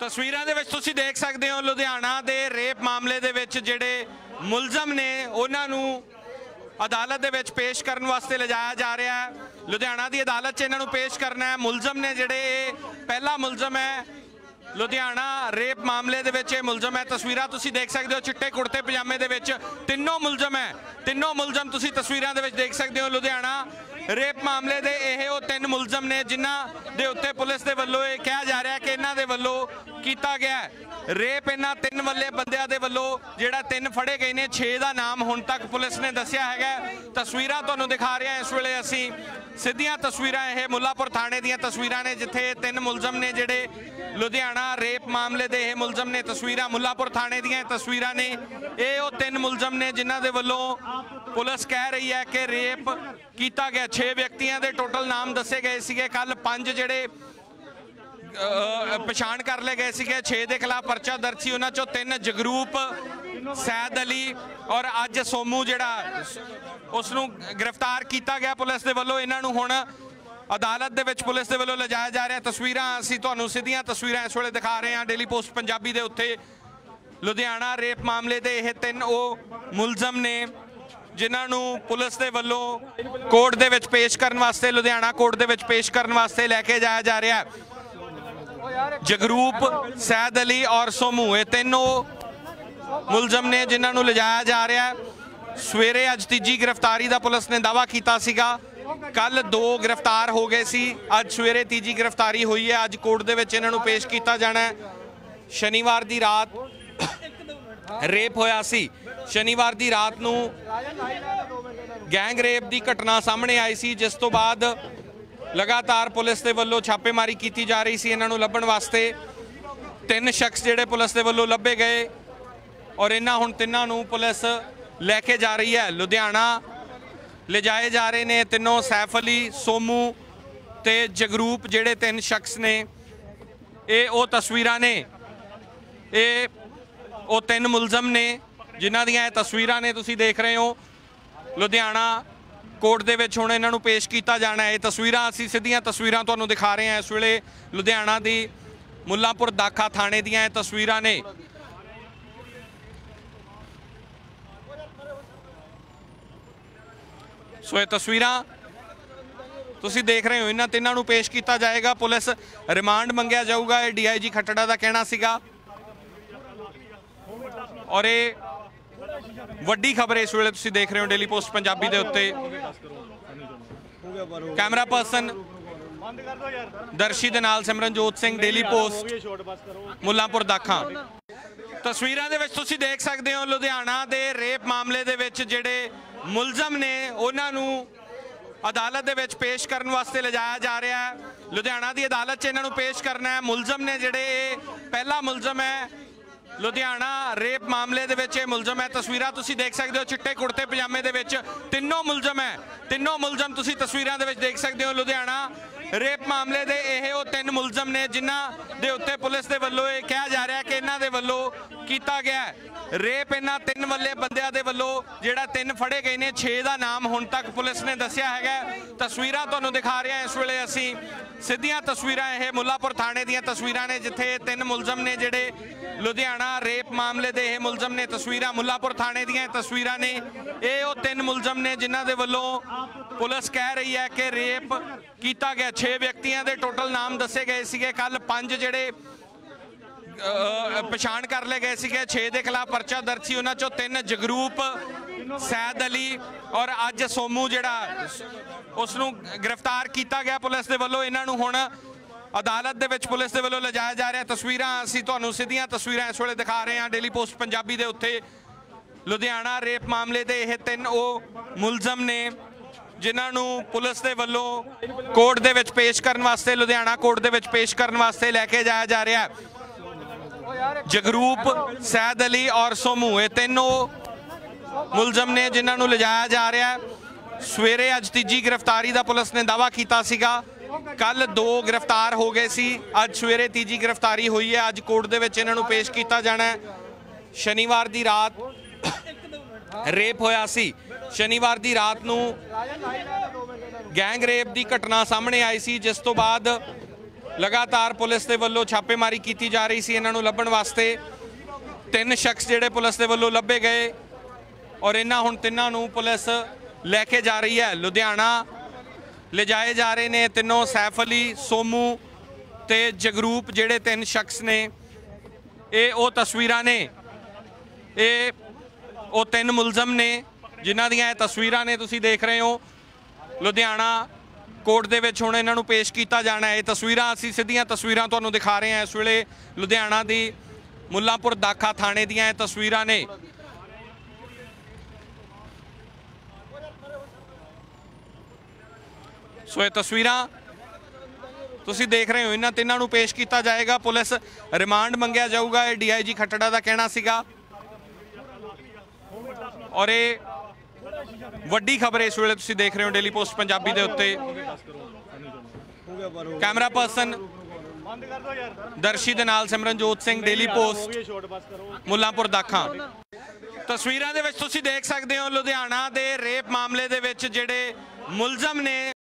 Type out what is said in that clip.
ਤਸਵੀਰਾਂ ਦੇ ਵਿੱਚ ਤੁਸੀਂ ਦੇਖ ਸਕਦੇ ਹੋ ਲੁਧਿਆਣਾ ਦੇ ਰੇਪ ਮਾਮਲੇ ਦੇ ਵਿੱਚ ਜਿਹੜੇ ਮੁਲਜ਼ਮ ਨੇ ਉਹਨਾਂ ਨੂੰ ਅਦਾਲਤ ਦੇ ਵਿੱਚ ਪੇਸ਼ ਕਰਨ ਵਾਸਤੇ ਲਿਜਾਇਆ ਜਾ ਰਿਹਾ ਹੈ। ਲੁਧਿਆਣਾ ਦੀ ਅਦਾਲਤ 'ਚ ਇਹਨਾਂ ਨੂੰ ਪੇਸ਼ ਕਰਨਾ ਹੈ। ਮੁਲਜ਼ਮ ਨੇ ਜਿਹੜੇ ਇਹ ਪਹਿਲਾ ਮੁਲਜ਼ਮ ਹੈ, ਲੁਧਿਆਣਾ ਰੇਪ ਮਾਮਲੇ ਦੇ ਵਿੱਚ ਇਹ ਮੁਲਜ਼ਮ ਹੈ। ਤਸਵੀਰਾਂ ਤੁਸੀਂ ਦੇਖ ਸਕਦੇ ਹੋ, ਚਿੱਟੇ ਕੁੜਤੇ ਪਜਾਮੇ ਦੇ ਵਿੱਚ ਤਿੰਨੋਂ ਮੁਲਜ਼ਮ ਹੈ। ਤਿੰਨੋਂ ਮੁਲਜ਼ਮ ਤੁਸੀਂ ਤਸਵੀਰਾਂ ਦੇ ਵਿੱਚ ਦੇਖ ਸਕਦੇ ਹੋ। ਲੁਧਿਆਣਾ ਰੇਪ ਮਾਮਲੇ ਦੇ ਇਹ ਉਹ ਤਿੰਨ ਮੁਲਜ਼ਮ ਨੇ, ਜਿਨ੍ਹਾਂ ਦੇ ਉੱਤੇ ਪੁਲਿਸ ਦੇ ਵੱਲੋਂ ਇਹ ਕਿਹਾ ਜਾ ਰਿਹਾ ਕੀਤਾ ਗਿਆ ਰੇਪ ਇਹਨਾਂ ਤਿੰਨ ਵੱਲੇ ਬੰਦਿਆਂ ਦੇ ਵੱਲੋਂ, ਜਿਹੜਾ ਤਿੰਨ ਫੜੇ ਗਏ ਨੇ 6 ਦਾ ਨਾਮ ਹੁਣ ਤੱਕ ਪੁਲਿਸ ਨੇ ਦੱਸਿਆ ਹੈਗਾ ਤਸਵੀਰਾਂ ਤੁਹਾਨੂੰ ਦਿਖਾ ਰਹੇ ਹਾਂ। ਇਸ ਵੇਲੇ ਅਸੀਂ ਸਿੱਧੀਆਂ ਤਸਵੀਰਾਂ, ਇਹ ਮੁੱਲਾਪੁਰ ਥਾਣੇ ਦੀਆਂ ਤਸਵੀਰਾਂ ਨੇ, ਜਿੱਥੇ ਤਿੰਨ ਮੁਲਜ਼ਮ ਨੇ ਜਿਹੜੇ ਲੁਧਿਆਣਾ ਰੇਪ ਮਾਮਲੇ ਦੇ ਇਹ ਮੁਲਜ਼ਮ ਨੇ ਤਸਵੀਰਾਂ, ਮੁੱਲਾਪੁਰ ਥਾਣੇ ਦੀਆਂ ਇਹ ਤਸਵੀਰਾਂ ਨੇ। ਇਹ ਉਹ ਤਿੰਨ ਮੁਲਜ਼ਮ ਨੇ ਜਿਨ੍ਹਾਂ ਦੇ ਵੱਲੋਂ ਪੁਲਿਸ ਕਹਿ ਰਹੀ ਹੈ ਕਿ ਰੇਪ ਕੀਤਾ ਗਿਆ। 6 ਵਿਅਕਤੀਆਂ ਦੇ ਟੋਟਲ ਨਾਮ ਦੱਸੇ ਗਏ ਸੀਗੇ। ਕੱਲ ਪੰਜ ਜਿਹੜੇ ਪਛਾਣ ਕਰ ਲਏ ਗਏ ਸੀਗੇ 6 ਦੇ ਖਿਲਾਫ ਪਰਚਾ ਦਰਜ ਸੀ। ਉਹਨਾਂ ਚੋਂ ਤਿੰਨ ਜਗਰੂਪ, ਸੈਦ ਅਲੀ ਔਰ ਅੱਜ ਸੋਮੂ ਜਿਹੜਾ ਉਸ ਨੂੰ ਗ੍ਰਿਫਤਾਰ ਕੀਤਾ ਗਿਆ ਪੁਲਿਸ ਦੇ ਵੱਲੋਂ। ਇਹਨਾਂ ਨੂੰ ਹੁਣ ਅਦਾਲਤ ਦੇ ਵਿੱਚ ਪੁਲਿਸ ਦੇ ਵੱਲੋਂ ਲਿਜਾਇਆ ਜਾ ਰਿਹਾ। ਤਸਵੀਰਾਂ ਅਸੀਂ ਤੁਹਾਨੂੰ ਸਿੱਧੀਆਂ ਤਸਵੀਰਾਂ ਇਸ ਵੇਲੇ ਦਿਖਾ ਰਹੇ ਹਾਂ। ਡੇਲੀ ਪੋਸਟ ਪੰਜਾਬੀ ਦੇ ਉੱਤੇ ਲੁਧਿਆਣਾ ਰੇਪ ਮਾਮਲੇ ਦੇ ਇਹ ਤਿੰਨ ਉਹ ਮੁਲਜ਼ਮ ਨੇ, ਜਿਨ੍ਹਾਂ ਨੂੰ ਪੁਲਿਸ ਦੇ ਵੱਲੋਂ ਕੋਰਟ ਦੇ ਵਿੱਚ ਪੇਸ਼ ਕਰਨ ਵਾਸਤੇ, ਲੁਧਿਆਣਾ ਕੋਰਟ ਦੇ ਵਿੱਚ ਪੇਸ਼ ਕਰਨ ਵਾਸਤੇ ਲੈ ਕੇ ਜਾਇਆ ਜਾ ਰਿਹਾ। ਜਗਰੂਪ, ਸੈਦ ਅਲੀ ਔਰ ਸੋਮੂ, ਇਹ ਤਿੰਨੋਂ ਮੁਲਜ਼ਮ ਨੇ ਜਿਨ੍ਹਾਂ ਨੂੰ ਲਿਜਾਇਆ ਜਾ ਰਿਹਾ ਹੈ। ਸਵੇਰੇ ਅੱਜ ਤੀਜੀ ਗ੍ਰਿਫਤਾਰੀ ਦਾ ਪੁਲਿਸ ਨੇ ਦਾਵਾ ਕੀਤਾ ਸੀਗਾ। ਕੱਲ ਦੋ ਗ੍ਰਿਫਤਾਰ ਹੋ ਗਏ ਸੀ। ਅੱਜ ਸਵੇਰੇ ਤੀਜੀ ਗ੍ਰਿਫਤਾਰੀ ਹੋਈ ਹੈ। ਅੱਜ ਕੋਰਟ ਦੇ ਵਿੱਚ ਇਹਨਾਂ ਨੂੰ ਪੇਸ਼ ਕੀਤਾ ਜਾਣਾ ਹੈ। ਸ਼ਨੀਵਾਰ ਦੀ ਰਾਤ ਰੇਪ ਹੋਇਆ ਸੀ। ਸ਼ਨੀਵਾਰ ਦੀ ਰਾਤ ਨੂੰ ਗੈਂਗ ਰੇਪ ਦੀ ਘਟਨਾ ਸਾਹਮਣੇ ਆਈ ਸੀ, ਜਿਸ ਤੋਂ ਬਾਅਦ ਲਗਾਤਾਰ ਪੁਲਿਸ ਦੇ ਵੱਲੋਂ ਛਾਪੇਮਾਰੀ ਕੀਤੀ ਜਾ ਰਹੀ ਸੀ ਇਹਨਾਂ ਨੂੰ ਲੱਭਣ ਵਾਸਤੇ। ਤਿੰਨ ਸ਼ਖਸ ਜਿਹੜੇ ਪੁਲਿਸ ਦੇ ਵੱਲੋਂ ਲੱਭੇ ਗਏ ਔਰ ਇਹਨਾਂ ਹੁਣ ਤਿੰਨਾਂ ਨੂੰ ਪੁਲਿਸ ਲੈ ਕੇ ਜਾ ਰਹੀ ਹੈ। ਲੁਧਿਆਣਾ ਲਿਜਾਏ ਜਾ ਰਹੇ ਨੇ ਤਿੰਨੋਂ ਸੈਫ ਅਲੀ, ਸੋਮੂ ਤੇ ਜਗਰੂਪ ਜਿਹੜੇ ਤਿੰਨ ਸ਼ਖਸ ਨੇ। ਇਹ ਉਹ ਤਸਵੀਰਾਂ ਨੇ। ਇਹ ਉਹ ਤਿੰਨ ਮੁਲਜ਼ਮ ਨੇ ਜਿਨ੍ਹਾਂ ਦੀਆਂ ਇਹ ਤਸਵੀਰਾਂ ਨੇ ਤੁਸੀਂ ਦੇਖ ਰਹੇ ਹੋ। ਲੁਧਿਆਣਾ ਕੋਰਟ ਦੇ ਵਿੱਚ ਹੁਣ ਇਹਨਾਂ ਨੂੰ ਪੇਸ਼ ਕੀਤਾ ਜਾਣਾ ਹੈ। ਇਹ ਤਸਵੀਰਾਂ ਅਸੀਂ ਸਿੱਧੀਆਂ ਤਸਵੀਰਾਂ ਤੁਹਾਨੂੰ ਦਿਖਾ ਰਹੇ ਹਾਂ। ਇਸ ਵੇਲੇ ਲੁਧਿਆਣਾ ਦੀ ਮੁੱਲਾਂਪੁਰ ਦਾਖਾ ਥਾਣੇ ਦੀਆਂ ਇਹ ਤਸਵੀਰਾਂ ਨੇ। ਸੋ ਇਹ ਤਸਵੀਰਾਂ ਤੁਸੀਂ ਦੇਖ ਰਹੇ ਹੋ। ਇਹਨਾਂ ਤਿੰਨਾਂ ਨੂੰ ਪੇਸ਼ ਕੀਤਾ ਜਾਏਗਾ। ਪੁਲਿਸ ਰਿਮਾਂਡ ਮੰਗਿਆ ਜਾਊਗਾ। ਇਹ ਡੀਆਈਜੀ ਖੱਟੜਾ ਦਾ ਕਹਿਣਾ ਸੀਗਾ। ਔਰ ਇਹ ਵੱਡੀ ਖਬਰ ਇਸ ਵੇਲੇ ਤੁਸੀਂ ਦੇਖ ਰਹੇ ਹੋ ਡੇਲੀ ਪੋਸਟ ਪੰਜਾਬੀ ਦੇ ਉੱਤੇ। ਕੈਮਰਾ ਪਰਸਨ ਦਰਸ਼ੀ ਦੇ ਨਾਲ ਸਿਮਰਨਜੋਤ ਸਿੰਘ ਡੇਲੀ ਪੋਸਟ ਮੁੱਲਾਂਪੁਰ ਦਾਖਾਂ। ਤਸਵੀਰਾਂ ਦੇ ਵਿੱਚ ਤੁਸੀਂ ਦੇਖ ਸਕਦੇ ਹੋ ਲੁਧਿਆਣਾ ਦੇ ਰੇਪ ਮਾਮਲੇ ਦੇ ਵਿੱਚ ਜਿਹੜੇ ਮੁਲਜ਼ਮ ਨੇ, ਉਹਨਾਂ ਨੂੰ ਅਦਾਲਤ ਦੇ ਵਿੱਚ ਪੇਸ਼ ਕਰਨ ਵਾਸਤੇ ਲਿਜਾਇਆ ਜਾ ਰਿਹਾ ਹੈ। ਲੁਧਿਆਣਾ ਦੀ ਅਦਾਲਤ 'ਚ ਇਹਨਾਂ ਨੂੰ ਪੇਸ਼ ਕਰਨਾ ਹੈ। ਮੁਲਜ਼ਮ ਨੇ ਜਿਹੜੇ ਇਹ ਪਹਿਲਾ ਮੁਲਜ਼ਮ ਹੈ ਲੁਧਿਆਣਾ ਰੇਪ ਮਾਮਲੇ ਦੇ ਵਿੱਚ ਇਹ ਮੁਲਜ਼ਮ ਹੈ। ਤਸਵੀਰਾਂ ਤੁਸੀਂ ਦੇਖ ਸਕਦੇ ਹੋ, ਚਿੱਟੇ ਕੁੜਤੇ ਪਜਾਮੇ ਦੇ ਵਿੱਚ ਤਿੰਨੋਂ ਮੁਲਜ਼ਮ ਹੈ। ਤਿੰਨੋਂ ਮੁਲਜ਼ਮ ਤੁਸੀਂ ਤਸਵੀਰਾਂ ਦੇ ਵਿੱਚ ਦੇਖ ਸਕਦੇ ਹੋ। ਲੁਧਿਆਣਾ ਰੇਪ ਮਾਮਲੇ ਦੇ ਇਹ ਉਹ ਤਿੰਨ ਮੁਲਜ਼ਮ ਨੇ, ਜਿਨ੍ਹਾਂ ਦੇ ਉੱਤੇ ਪੁਲਿਸ ਦੇ ਵੱਲੋਂ ਇਹ ਕਿਹਾ ਜਾ ਰਿਹਾ ਕਿ ਇਹਨਾਂ ਦੇ ਵੱਲੋਂ ਕੀਤਾ ਗਿਆ ਰੇਪ ਇਹਨਾਂ ਤਿੰਨ ਵੱਲੇ ਬੰਦਿਆਂ ਦੇ ਵੱਲੋਂ ਜਿਹੜਾ ਤਿੰਨ ਫੜੇ ਗਏ ਨੇ 6 ਦਾ ਨਾਮ ਹੁਣ ਤੱਕ ਪੁਲਿਸ ਨੇ ਦੱਸਿਆ ਹੈਗਾ। ਤਸਵੀਰਾਂ ਤੁਹਾਨੂੰ ਦਿਖਾ ਰਿਹਾ ਇਸ ਵੇਲੇ ਅਸੀਂ। ਸਿੱਧੀਆਂ ਤਸਵੀਰਾਂ ਇਹ ਮੁੱਲਾਪੁਰ ਥਾਣੇ ਦੀਆਂ ਤਸਵੀਰਾਂ ਨੇ, ਜਿੱਥੇ ਤਿੰਨ ਮੁਲਜ਼ਮ ਨੇ ਜਿਹੜੇ ਲੁਧਿਆਣਾ ਰੇਪ ਮਾਮਲੇ ਦੇ ਇਹ ਮੁਲਜ਼ਮ ਨੇ ਤਸਵੀਰਾਂ, ਮੁੱਲਾਪੁਰ ਥਾਣੇ ਦੀਆਂ ਇਹ ਤਸਵੀਰਾਂ ਨੇ। ਇਹ ਉਹ ਤਿੰਨ ਮੁਲਜ਼ਮ ਨੇ ਜਿਨ੍ਹਾਂ ਦੇ ਵੱਲੋਂ ਪੁਲਿਸ ਕਹਿ ਰਹੀ ਹੈ ਕਿ ਰੇਪ ਕੀਤਾ ਗਿਆ। 6 ਵਿਅਕਤੀਆਂ ਦੇ ਟੋਟਲ ਨਾਮ ਦੱਸੇ ਗਏ ਸੀਗੇ। ਕੱਲ ਪੰਜ ਜਿਹੜੇ ਪਛਾਣ ਕਰ ਲਏ ਗਏ ਸੀਗੇ। 6 ਦੇ ਖਿਲਾਫ ਪਰਚਾ ਦਰਜ ਸੀ। ਉਹਨਾਂ ਚੋਂ ਤਿੰਨ ਜਗਰੂਪ, ਸੈਦ ਅਲੀ ਔਰ ਅੱਜ ਸੋਮੂ ਜਿਹੜਾ, ਉਸ ਨੂੰ ਗ੍ਰਿਫਤਾਰ ਕੀਤਾ ਗਿਆ ਪੁਲਿਸ ਦੇ ਵੱਲੋਂ। ਇਹਨਾਂ ਨੂੰ ਹੁਣ ਅਦਾਲਤ ਦੇ ਵਿੱਚ ਪੁਲਿਸ ਦੇ ਵੱਲੋਂ ਲਿਜਾਇਆ ਜਾ ਰਿਹਾ। ਤਸਵੀਰਾਂ ਅਸੀਂ ਤੁਹਾਨੂੰ ਸਿੱਧੀਆਂ ਤਸਵੀਰਾਂ ਇਸ ਵੇਲੇ ਦਿਖਾ ਰਹੇ ਹਾਂ। ਡੇਲੀ ਪੋਸਟ ਪੰਜਾਬੀ ਦੇ ਉੱਤੇ ਲੁਧਿਆਣਾ ਰੇਪ ਮਾਮਲੇ ਦੇ ਇਹ ਤਿੰਨ ਉਹ ਮੁਲਜ਼ਮ ਨੇ, ਜਿਨ੍ਹਾਂ ਨੂੰ ਪੁਲਿਸ ਦੇ ਵੱਲੋਂ ਕੋਰਟ ਦੇ ਵਿੱਚ ਪੇਸ਼ ਕਰਨ ਵਾਸਤੇ, ਲੁਧਿਆਣਾ ਕੋਰਟ ਦੇ ਵਿੱਚ ਪੇਸ਼ ਕਰਨ ਵਾਸਤੇ ਲੈ ਕੇ ਜਾਇਆ ਜਾ ਰਿਹਾ। ਹੈ ਜਗਰੂਪ, ਸੈਦ ਅਲੀ ਔਰ ਸੋਮੂ, ਇਹ ਤਿੰਨੋਂ ਮੁਲਜ਼ਮ ਨੇ ਜਿਨ੍ਹਾਂ ਨੂੰ ਲਿਜਾਇਆ ਜਾ ਰਿਹਾ ਹੈ। ਸਵੇਰੇ ਅੱਜ ਤੀਜੀ ਗ੍ਰਿਫਤਾਰੀ ਦਾ ਪੁਲਿਸ ਨੇ ਦਾਵਾ ਕੀਤਾ ਸੀਗਾ। ਕੱਲ ਦੋ ਗ੍ਰਿਫਤਾਰ ਹੋ ਗਏ ਸੀ। ਅੱਜ ਸਵੇਰੇ ਤੀਜੀ ਗ੍ਰਿਫਤਾਰੀ ਹੋਈ ਹੈ। ਅੱਜ ਕੋਰਟ ਦੇ ਵਿੱਚ ਇਹਨਾਂ ਨੂੰ ਪੇਸ਼ ਕੀਤਾ ਜਾਣਾ ਹੈ। ਸ਼ਨੀਵਾਰ ਦੀ ਰਾਤ ਰੇਪ ਹੋਇਆ ਸੀ। ਸ਼ਨੀਵਾਰ ਦੀ ਰਾਤ ਨੂੰ ਗੈਂਗ ਰੇਪ ਦੀ ਘਟਨਾ ਸਾਹਮਣੇ ਆਈ ਸੀ, ਜਿਸ ਤੋਂ ਬਾਅਦ ਲਗਾਤਾਰ ਪੁਲਿਸ ਦੇ ਵੱਲੋਂ ਛਾਪੇਮਾਰੀ ਕੀਤੀ ਜਾ ਰਹੀ ਸੀ ਇਹਨਾਂ ਨੂੰ ਲੱਭਣ ਵਾਸਤੇ। ਤਿੰਨ ਸ਼ਖਸ ਜਿਹੜੇ ਪੁਲਿਸ ਦੇ ਵੱਲੋਂ ਲੱਭੇ ਗਏ ਔਰ ਇਹਨਾਂ ਹੁਣ ਤਿੰਨਾਂ ਨੂੰ ਪੁਲਿਸ ਲੈ ਕੇ ਜਾ ਰਹੀ ਹੈ। ਲੁਧਿਆਣਾ ਲਿਜਾਏ ਜਾ ਰਹੇ ਨੇ ਤਿੰਨੋਂ ਸੈਫ ਅਲੀ, ਸੋਮੂ ਤੇ ਜਗਰੂਪ ਜਿਹੜੇ ਤਿੰਨ ਸ਼ਖਸ ਨੇ। ਇਹ ਉਹ ਤਸਵੀਰਾਂ ਨੇ। ਇਹ ਉਹ ਤਿੰਨ ਮੁਲਜ਼ਮ ਨੇ ਜਿਨ੍ਹਾਂ ਦੀਆਂ ਇਹ ਤਸਵੀਰਾਂ ਨੇ ਤੁਸੀਂ ਦੇਖ ਰਹੇ ਹੋ। ਲੁਧਿਆਣਾ ਕੋਰਟ ਦੇ ਵਿੱਚ ਹੁਣ ਇਹਨਾਂ ਨੂੰ ਪੇਸ਼ ਕੀਤਾ ਜਾਣਾ ਹੈ। ਇਹ ਤਸਵੀਰਾਂ ਅਸੀਂ ਸਿੱਧੀਆਂ ਤਸਵੀਰਾਂ ਤੁਹਾਨੂੰ ਦਿਖਾ ਰਹੇ ਹਾਂ। ਇਸ ਵੇਲੇ ਲੁਧਿਆਣਾ ਦੀ ਮੁੱਲਾਪੁਰ ਦਾਖਾ ਥਾਣੇ ਦੀਆਂ ਇਹ ਤਸਵੀਰਾਂ ਨੇ। ਸੋ ਇਹ ਤਸਵੀਰਾਂ ਤੁਸੀਂ ਦੇਖ ਰਹੇ ਹੋ। ਇਹਨਾਂ ਤਿੰਨਾਂ ਨੂੰ ਪੇਸ਼ ਕੀਤਾ ਜਾਏਗਾ। ਪੁਲਿਸ ਰਿਮਾਂਡ ਮੰਗਿਆ ਜਾਊਗਾ। ਇਹ ਡੀਆਈਜੀ ਖੱਟੜਾ ਦਾ ਕਹਿਣਾ ਸੀਗਾ। ਔਰ ਇਹ ਵੱਡੀ ਖਬਰ ਇਸ ਵੇਲੇ ਤੁਸੀਂ ਦੇਖ ਰਹੇ ਹੋ ਡੇਲੀ ਪੋਸਟ ਪੰਜਾਬੀ ਦੇ ਉੱਤੇ। ਕੈਮਰਾ ਪਰਸਨ ਦਰਸ਼ੀ ਦੇ ਨਾਲ ਸਿਮਰਨਜੋਤ ਸਿੰਘ ਡੇਲੀ ਪੋਸਟ ਮੁੱਲਾਂਪੁਰ ਦਾਖਾਂ ਤਸਵੀਰਾਂ ਦੇ ਵਿੱਚ ਤੁਸੀਂ ਦੇਖ ਸਕਦੇ ਹੋ ਲੁਧਿਆਣਾ ਦੇ ਰੇਪ ਮਾਮਲੇ ਦੇ ਵਿੱਚ ਜਿਹੜੇ ਮੁਲਜ਼ਮ ਨੇ